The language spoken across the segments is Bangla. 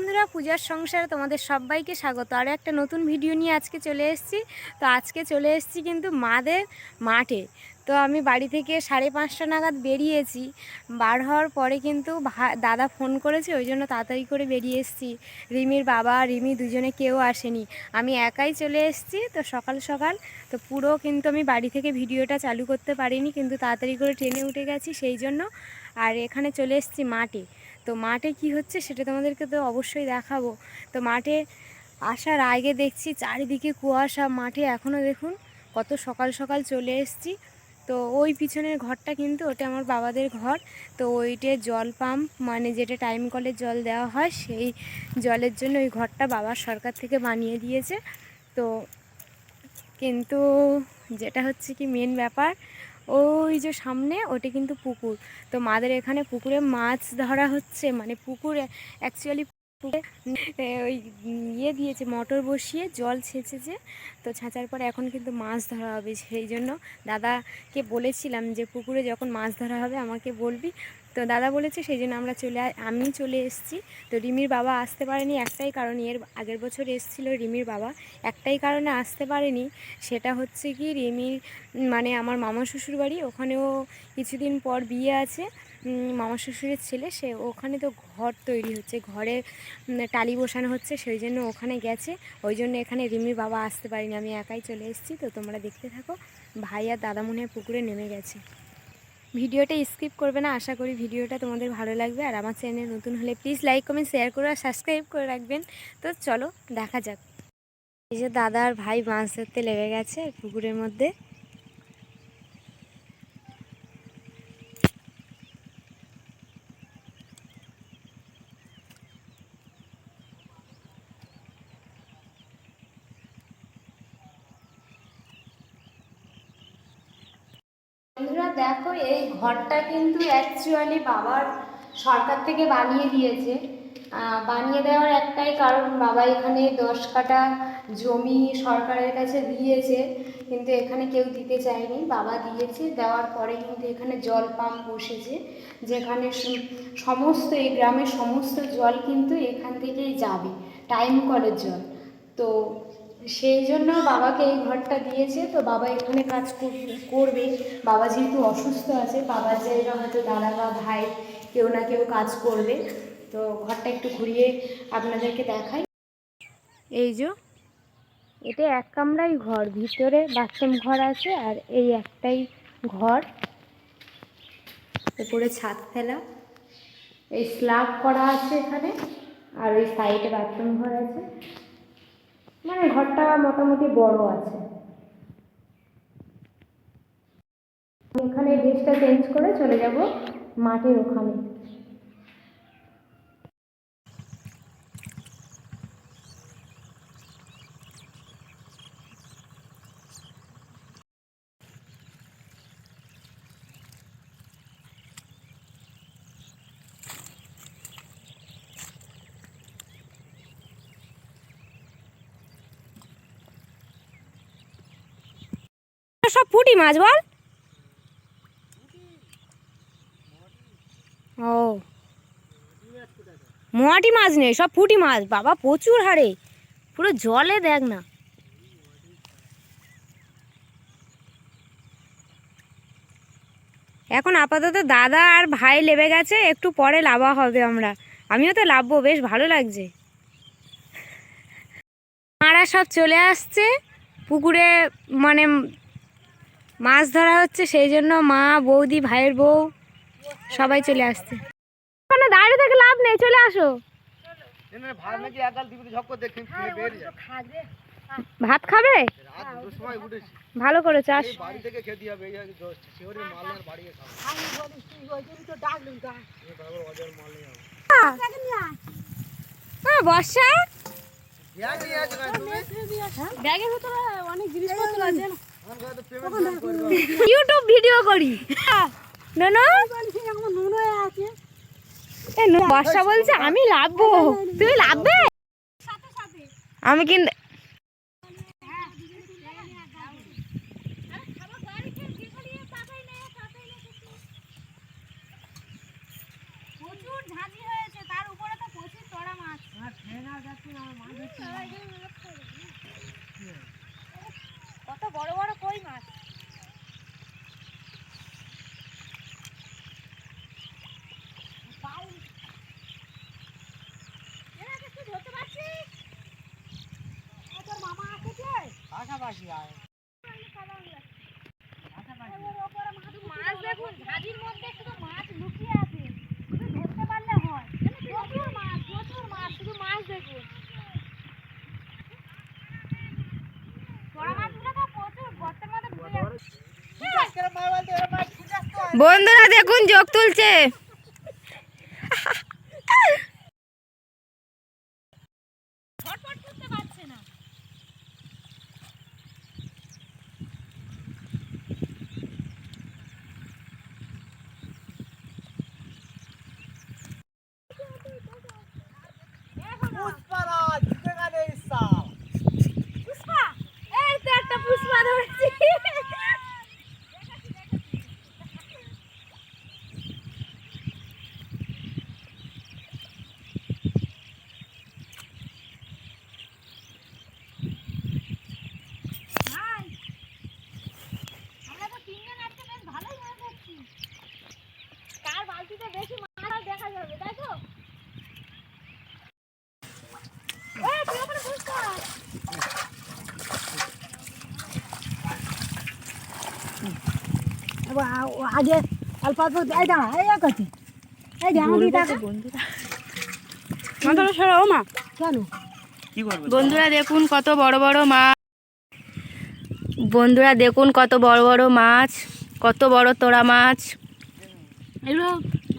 বন্ধুরা, পূজার সংসারে তোমাদের সবাইকে স্বাগত। আরও একটা নতুন ভিডিও নিয়ে আজকে চলে এসেছি। তো আজকে চলে এসেছি কিন্তু মাদের মাঠে। তো আমি বাড়ি থেকে সাড়ে পাঁচটা নাগাদ বেরিয়েছি। বার হওয়ার পরে কিন্তু দাদা ফোন করেছে, ওই জন্য তাড়াতাড়ি করে বেরিয়ে এসেছি। রিমির বাবা, রিমি দুজনে কেউ আসেনি। আমি একাই চলে এসেছি তো সকাল সকাল। তো পুরো কিন্তু আমি বাড়ি থেকে ভিডিওটা চালু করতে পারিনি, কিন্তু তাড়াতাড়ি করে ট্রেনে উঠে গেছি সেই জন্য। আর এখানে চলে এসেছি মাঠে। তো মাঠে কি হচ্ছে সেটা তোমাদেরকে তো অবশ্যই দেখাবো। তো মাঠে আসার আগে দেখছি চারিদিকে কুয়াশা, মাঠে এখনও দেখুন কত সকাল সকাল চলে এসেছি। তো ওই পিছনের ঘরটা কিন্তু ওটা আমার বাবাদের ঘর। তো ওইটে জল পাম্প মানে যেটা টাইম কলের জল দেওয়া হয়, সেই জলের জন্য ওই ঘরটা বাবার সরকার থেকে বানিয়ে দিয়েছে। তো কিন্তু যেটা হচ্ছে কি মেন ব্যাপার ওই যে সামনে ওটি কিন্তু পুকুর। তো মাদের এখানে পুকুরে মাছ ধরা হচ্ছে। মানে পুকুরে অ্যাকচুয়ালি ওই ইয়ে দিয়েছে, মোটর বসিয়ে জল ছেঁচেছে। তো ছাঁচার পর এখন কিন্তু মাছ ধরা হবে। সেই জন্য দাদাকে বলেছিলাম যে পুকুরে যখন মাছ ধরা হবে আমাকে বলবি। তো দাদা বলেছে সেই জন্য আমরা চলে আমি চলে এসেছি। তো রিমির বাবা আসতে পারেনি একটাই কারণ, এর আগের বছর এসেছিল রিমির বাবা। একটাই কারণে আসতে পারেনি, সেটা হচ্ছে কি রিমির মানে আমার মামা শ্বশুর বাড়ি, ওখানেও কিছুদিন পর বিয়ে আছে। মামা শ্বশুরের ছেলে, সে ওখানে তো ঘর তৈরি হচ্ছে, ঘরে টালি বসানো হচ্ছে, সেই জন্য ওখানে গেছে। ওই জন্য এখানে রিমির বাবা আসতে পারিনি, আমি একাই চলে এসেছি। তো তোমরা দেখতে থাকো, ভাই আর দাদা মনে হয় পুকুরে নেমে গেছে। ভিডিওটা স্কিপ করবে না, আশা করি ভিডিওটা তোমাদের ভালো লাগবে। আর আমার চ্যানেল নতুন হলে প্লিজ লাইক কমেন্ট শেয়ার করে আর সাবস্ক্রাইব করে রাখবেন। তো চলো, দেখা যাক। এই যে দাদা আর ভাই মাছ ধরতে লেগে গেছে পুকুরের মধ্যে বন্ধুরা দেখো এই ঘরটা কিন্তু অ্যাকচুয়ালি বাবার সরকার থেকে বানিয়ে দিয়েছে। বানিয়ে দেওয়ার একটাই কারণ, বাবা এখানে দশ কাটা জমি সরকারের কাছে দিয়েছে, কিন্তু এখানে কেউ দিতে চায়নি। বাবা দিয়েছে, দেওয়ার পরে কিন্তু এখানে জল পাম্প বসেছে, যেখানে সমস্ত এই গ্রামের সমস্ত জল কিন্তু এখান থেকেই যাবে টাইম কলের জল। তো সেই জন্য বাবাকে এই ঘরটা দিয়েছে। তো বাবা এখানে কাজ করবে। বাবা যেহেতু অসুস্থ আছে, বাবার জায়গা হয়তো দাদা বা ভাই কেউ না কেউ কাজ করবে। তো ঘরটা একটু ঘুরিয়ে আপনাদেরকে দেখাই। এই যে, এটা এক কামরাই ঘর, ভিতরে বাথরুম ঘর আছে আর এই একটাই ঘর। উপরে ছাদ ফেলা। এই স্ল্যাব করা আছে এখানে আর ওই সাইডে বাথরুম ঘর আছে। মানে ঘরটা মোটামুটি বড় আছে। এখানে ড্রেসটা চেঞ্জ করে চলে যাব মাঠের ওখানে। সব পুঁটি মাছ বল। ও। মোয়াটি মাছ নেই, সব পুঁটি মাছ, বাবা প্রচুর হারে। পুরো জলে দেখ না। এখন আপাতত দাদা আর ভাই লেবে গেছে, একটু পরে লাভা হবে আমরা। আমিও তো লাভবো, বেশ ভালো লাগছে। মারা সব চলে আসছে, পুকুরে মানে মাছ ধরা হচ্ছে সেই জন্য মা বৌদি ভাইয়ের বউ সবাই চলে আসছে। ওখানে দাঁড়িয়ে থেকে লাভ নেই চলে আসো। ভাত খাবে? ভালো করে চাষ হ্যাঁ বর্ষা? তুমি? ব্যাগের ভিতরে অনেক জিনিসপত্র আছে। ইউটিউব ভিডিও করি। নো, বর্ষা বলছে আমি লাভবো। তুমি লাভবে? আমি কিন্তু তার উপরে তো প্রচুর চড়া মাছ। কত বড় বড় কই মাছ পাশাপাশি আয় মাছ দেখুন ঝাঁঝির মধ্যে শুধু মাছ লুকিয়ে আছে শুধু ধরতে পারলে হয় প্রচুর মাছ প্রচুর মাছ শুধু মাছ দেখুন বড় মাছগুলো তো প্রচুর গর্তের মধ্যে ঢুকে যাচ্ছে বন্ধুরা দেখুন যোগ তুলছে ছটফট করতে পারছে না পুষ্পারাজ যেখানে সাল পুষ্পা এই তো একটা পুষ্পা ধরেছি ভাই, আমরা তো তিনজন আজকে বেশ ভালোই মাছ ধরছি। কার বালতিতে বেশি মাছ দেখা যাবে তাই তো এই, তুই ওখানে পুষ্পা আগে অল্প অল্প এই দাঁড়া এই কাছে এই যে মাথাটা সরাও মা। কেন? বন্ধুরা দেখুন কত বড় বড় মাছ। বন্ধুরা দেখুন কত বড় বড় মাছ কত বড় তোড়া মাছ। এগুলো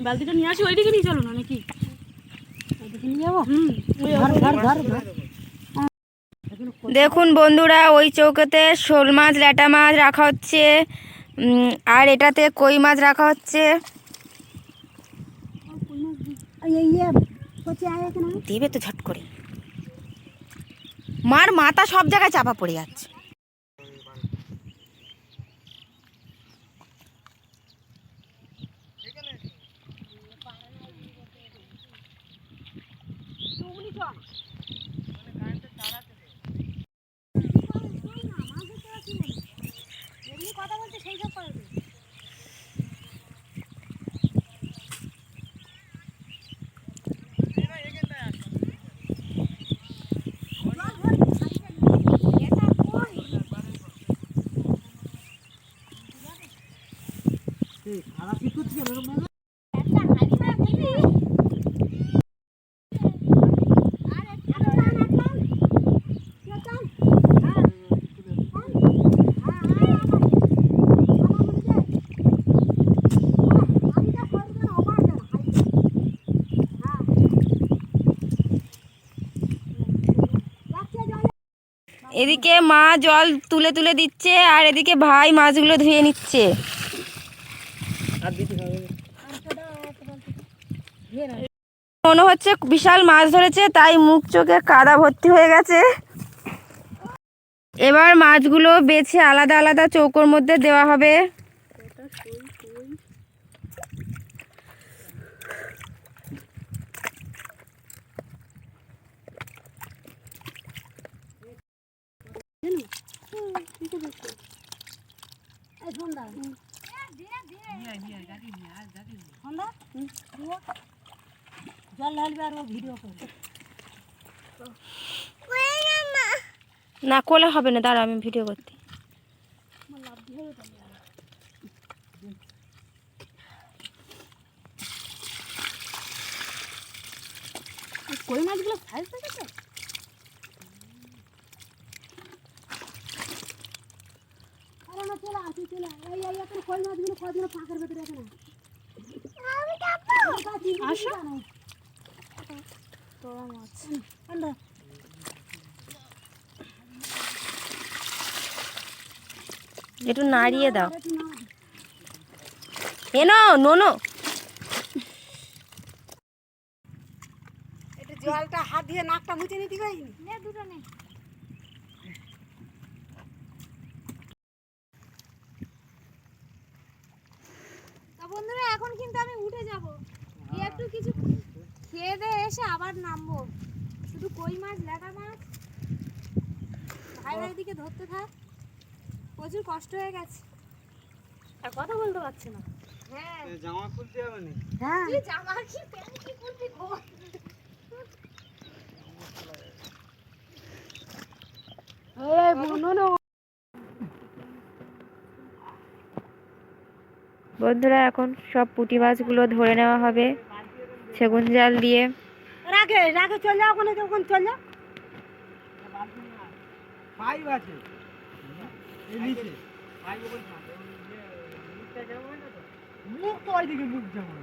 বালতিটা নিয়ে আসি ওইদিকে নিয়ে চলো না নাকি? ওইদিকে নিয়ে যাব? হুম ওই ধর ধর ধর ধর। দেখুন বন্ধুরা, ওই চৌকেতে শোল মাছ, ল্যাটা মাছ রাখা হচ্ছে। আর এটাতে কই মাছ রাখা হচ্ছে? দেবে তো ঝট করে। মার মাথা সব জায়গায় চাপা পড়ে যাচ্ছে এমনি কথা বলতে সেই সব করবে খারাপ কি করছি এরকম ভাবে? একটা হাড়ি মাছ দিবি আর একটা টান একটা টান হ্যাঁ এদিকে মা জল তুলে তুলে দিচ্ছে আর এদিকে ভাই মাছগুলো ধুয়ে নিচ্ছে। মনে হচ্ছে বিশাল মাছ ধরেছে, তাই মুখ চোখে কাদা ভর্তি হয়ে গেছে। এবার মাছগুলো বেছে আলাদা আলাদা চৌকোর মধ্যে দেওয়া হবে। এই সন্ধ্যা সন্ধ্যা দিও। জল ঢালবে আর ও ভিডিও করবে। না কোলে হবে না দাঁড়া আমি ভিডিও করতে কই মাছগুলো সাইজ দেখেছ আরে না চলে আসি চলে আয়। এই এই এখন কই মাছগুলো কদিন পাকার ভেতরে আছে না আসো তোরা মাছ আন্ডা একটু নাড়িয়ে দাও। তুই না এনো নোনো। এটা জলটা হাত দিয়ে নাকটা মুছে নিতে পারিনি? দুটো নে তা বন্ধুরা এখন কিন্তু আমি উঠে যাব গিয়ে একটু কিছু খেয়ে দিয়ে এসে আবার নামবো। শুধু কই মাছ ল্যাটা মাছ? ভাইরা দিকে ধরতে থাক। প্রচুর কষ্ট হয়ে গেছে। আর কথা বলতে পারছে না। হ্যাঁ। জামা খুলতে হবে না হ্যাঁ। তুই জামা কি প্যান্ট কি করবি গো বন্ধুরা এখন সব পুঁটি মাছগুলো ধরে নেওয়া হবে। সেগুন জাল দিয়ে। রাখে রাখে চল যাও ওখানে যখন চল যাও পাইপ আছে। এই নিচে। মুখ তো ওইদিকে মুখ যেমন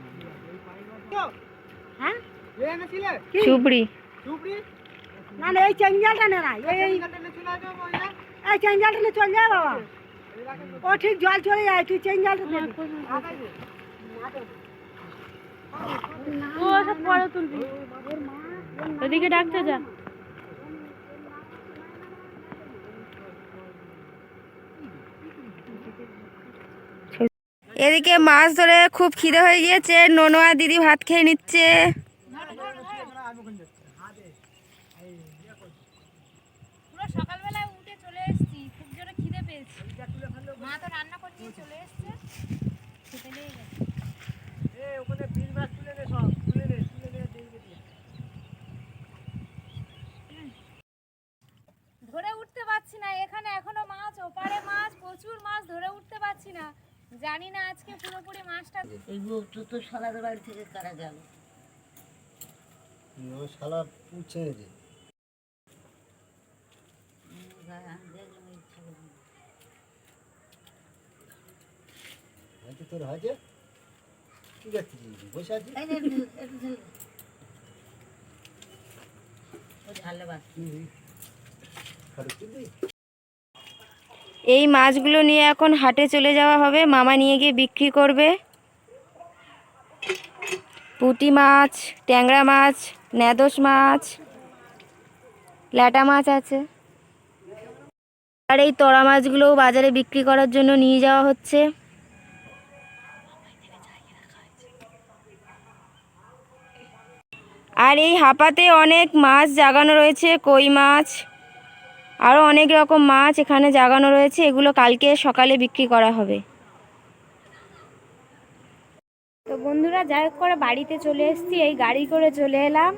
হ্যাঁ? চুবড়ি না না এই চেঞ্জালটা নে না এই এই চেঞ্জালটা নিয়ে চল যায় বাবা। ও ঠিক জল চলে যায় তুই চেঞ্জালটা নে। ওদিকে ডাকতে যা। এদিকে মাছ ধরে খুব খিদে হয়ে গিয়েছে। ননোয়া দিদি ভাত খেয়ে নিচ্ছে পুরো সকালবেলায় উঠে চলে এসেছি খুব জোরে খিদে পেয়েছি মা তো রান্না করে নিয়ে চলে এসেছে খেতে লেগে গেছে এ ওখানে বিল মাছ তুলে নে সব তুলে নে তুলে নে দিয়ে দে ধরে উঠতে পারছি না এখানে এখনও মাছ ওপারে মাছ প্রচুর মাছ ধরে উঠতে পারছি না জানি না আজকে পুরোপুরি মাছটা এইগুলো তো তো সালাদের বাড়ি থেকে কারা গেল ও শালা পুছে দে হয়তো তোর হয়েছে? ঠিক আছে বসে আছিস? খারাপ তুই। এই মাছগুলো নিয়ে এখন হাটে চলে যাওয়া হবে। মামা নিয়ে গিয়ে বিক্রি করবে। পুঁটি মাছ, ট্যাংরা মাছ ন্যাদোস মাছ, ল্যাটা মাছ আছে। আর এই তরা মাছগুলোও বাজারে বিক্রি করার জন্য নিয়ে যাওয়া হচ্ছে। আর এই হাপাতে অনেক মাছ জাগানো রয়েছে, কই মাছ আরও অনেক রকম মাছ এখানে জাগানো রয়েছে, এগুলো কালকে সকালে বিক্রি করা হবে। তো বন্ধুরা, যাই হোক করে বাড়িতে চলে এসেছি, এই গাড়ি করে চলে এলাম।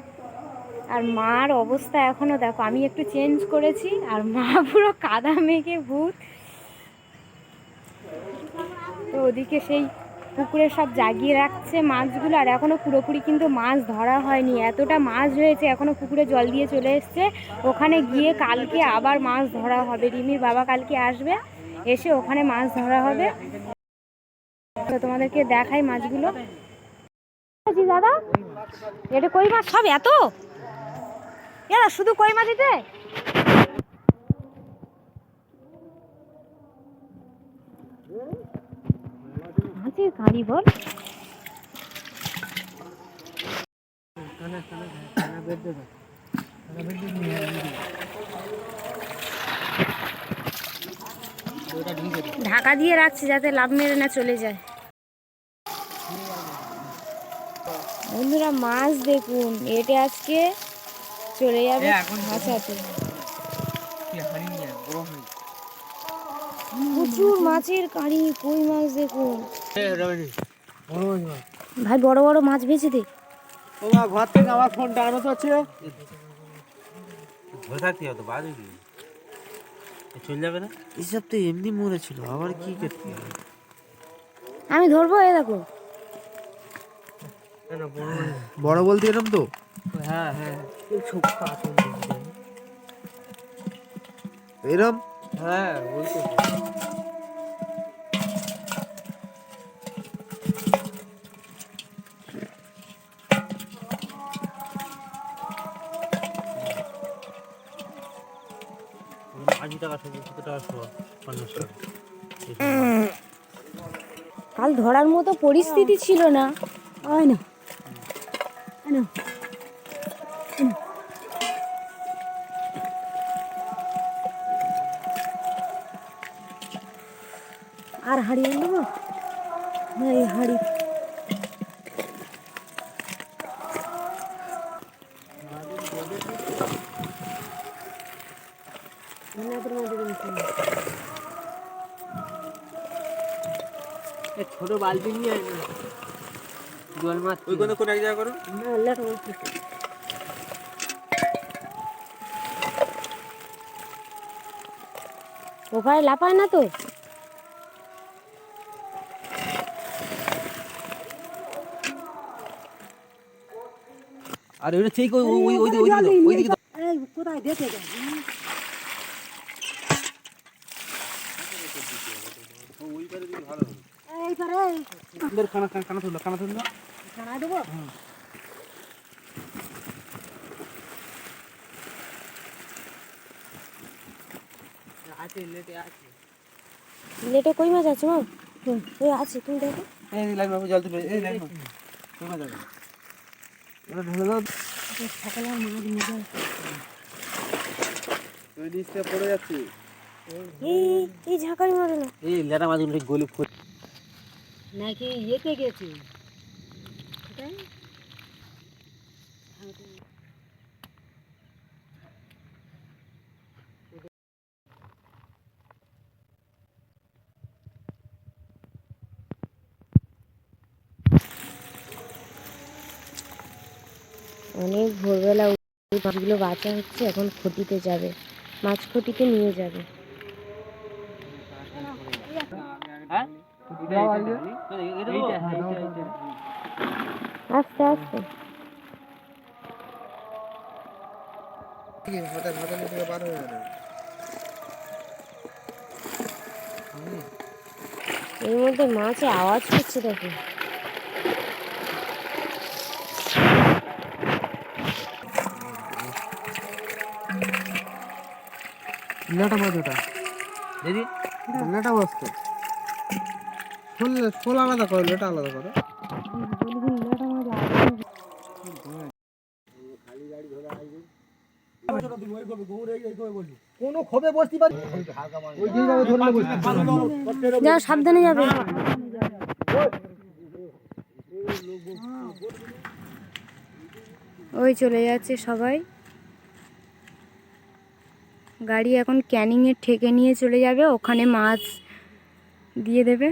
আর মার অবস্থা এখনও দেখো, আমি একটু চেঞ্জ করেছি, আর মা পুরো কাদা মেঘে ভূত। তো ওদিকে সেই পুকুরে সব জাগিয়ে রাখছে মাছগুলো, আর এখনও পুরোপুরি কিন্তু মাছ ধরা হয়নি। এতটা মাছ হয়েছে এখনও পুকুরে জল দিয়ে চলে এসছে। ওখানে গিয়ে কালকে আবার মাছ ধরা হবে। রিমির বাবা কালকে আসবে, এসে ওখানে মাছ ধরা হবে। তো তোমাদেরকে দেখাই মাছগুলো। দাদা, এটা কই মাছ? সব এত? এরা শুধু কই মাছ দিতে? মাছের বল। ঢাকা দিয়ে রাখছি যাতে লাভ মেরে না চলে যায়। বন্ধুরা মাছ দেখুন এটা আজকে চলে যাবে ভাষাতে প্রচুর মাছের কারি কই মাছ দেখুন। ভাই বড় বড় মাছ ভেজে দে। তোমার ঘর থেকে আমার ফোনটা আনো তো থাকতে হবে বাজে কি চলে যাবে না? এসব তো এমনি মরেছিল আবার কি করতে হবে? আমি ধরবো এ দেখো। বড় বলতে এরকম তো? হ্যাঁ হ্যাঁ। এরম? হ্যাঁ বলতে কাল ধরার মতো পরিস্থিতি ছিল না। হয় না। না। আর হাড়ি আনব না, এই হাড়ি বালতি নিয়ে আয় না। জল মাছ ওই কোনো কোন এক জায়গা করো। না বসে ওপারে লাফায় না তো? আর ওইটা ঠিক ওই ওই ওই ওই ওই দিকে কোথায় দেখে যায় এইবারে সুন্দর খানা খানা খানা তুললো খানা তুললো ছাড়া দেবো আছে লেটে আছে। লেটে কই মাছ আছে মা? ওই আছে তুমি দেখো। এই লাইন বাবু জল তুলে এই লাইন তোমরা যাবে ওটা ঢেলে দাও সকালে মাছ নিয়ে ডিসটা পড়ে যাচ্ছে। এই এই ঝাঁকারি মারে না। এই লেটা মাছগুলো গলি ফুট নাকি ইয়েতে গেছে? অনেক ভোরবেলা মাছগুলো বাঁচা হচ্ছে, এখন খটিতে যাবে। মাছ খটিতে নিয়ে যাবে। হ্যাঁ? আস্তে আস্তে এর মধ্যে মাছে আওয়াজ করছে দেখো। লেটা মাছ ওটা। দিদি লেটা মাছ তো ফুল ফুল আলাদা করো লেটা আলাদা করো। যাও সাবধানে যাবে। ওই চলে যাচ্ছে সবাই। গাড়ি এখন ক্যানিংয়ে ঠেকে নিয়ে চলে যাবে ওখানে মাছ দিয়ে দেবে।